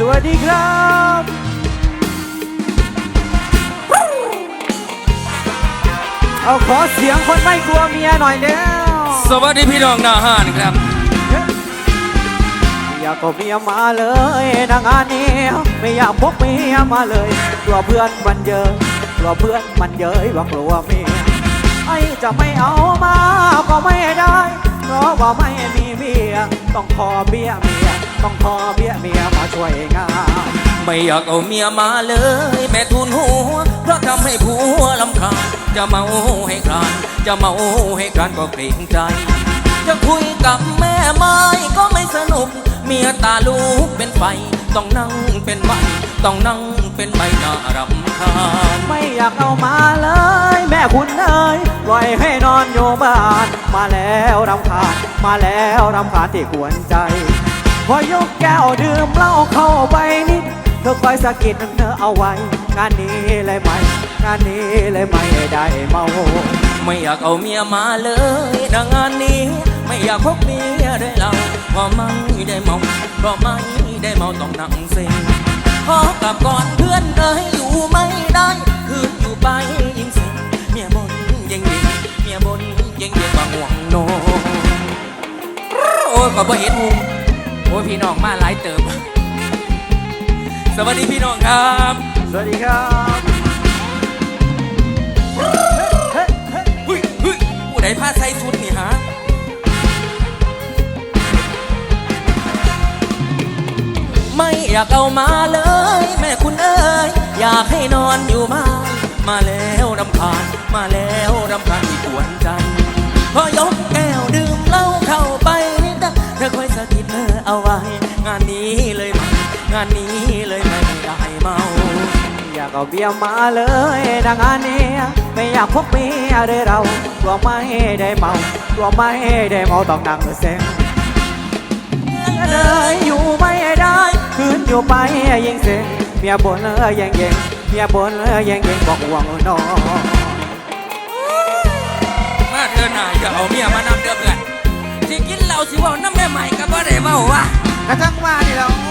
สวัสดีครับเอาขอเสียงคนไม่กลัวเมียหน่อยเร็วสวัสดีพี่น้องนาหานครับ อยากก็เมียมาเลยนะงานนี้ไม่อยากพกเมียมาเลยกลัวเพื่อนมันเยอะกลัวเพื่อนมันเยอะว่ากลัวเมียไอ้จะไม่เอามาก็ไม่ได้ เพราะว่าไม่มีเมียต้องขอเบี้ยเมีย ต้องขอเบี้ยเมียมาช่วยงานไม่อยากเอาเมียมาเลย แม่ทุนหัวเพราะทำให้ผัวลำคาญจะเมาให้คลานจะเมาให้คลานก็เกรงใจ จะคุยกับแม่ไม้ก็ไม่สนุก เมียตาลูกเป็นไฟ ต้องนั่งเป็นไม้ต้องนั่งเป็นไม้น่ารำคาญไม่อยากเอามาเลย แม่คุณเอ้ยปล่อยให้นอนอยู่บ้าน มาแล้วรำคาญมาแล้วรำคาญที่กวนใจ พอยกแก้วดื่มเหล้าเข้าไปนิด เธอคอยสะกิดเธอเอาไว้ งานนี้เลยไหม งานนี้เลยไม่ได้เมา ไม่อยากเอาเมียมาเลยดังงานนี้ ไม่อยากพบเมียได้เราเพราะไม่ได้เมาเพราะไม่ได้เมาต้องนั่งเซ็งขอกลับก่อนเพื่อนเอ้ยอยู่ไม่ได้คืนอยู่ไปยิ่งเซ็งเมียบนยังยิงเมียบนยังเยิงว่าห่วงโนโอ้ยก็บ่เห็นหุง โอ้ยพี่น้องมาหลายเติมสวัสดีพี่น้องครับ สวัสดีครับเฮ้ยเฮ้ยผู้ใดพาใส่ชุดนี่ฮะไม่อยากเอามาเลย แม่คุณเอ๋ยอยากให้นอนอยู่บ้านมาแล้วรำคาญมาแล้วรำคาญที่กวนใจพอยกแก้วดื่มานนี้เลยไม่ได้เมา อยากเอาเบียร์มาเลยดังงานนี้ไม่อยากพบเมียเลยเรากลัวไม่ได้เมากลัวไม่ได้เมาต้องนั่งเซ็งเลยอยู่ไม่ได้คืนอยู่ไปยิงเสียงเมียบนเออยังเยังเมียบนเออยังเยังบอกห่วงนอนมาเดือนหน้าอย่าเอาเมียมานำเดือเพื่อนสิกินเหล้าสิเว่าน้ำแม่ใหม่ก็บ่ได้เว้าวะกระทั่งมานี่เรา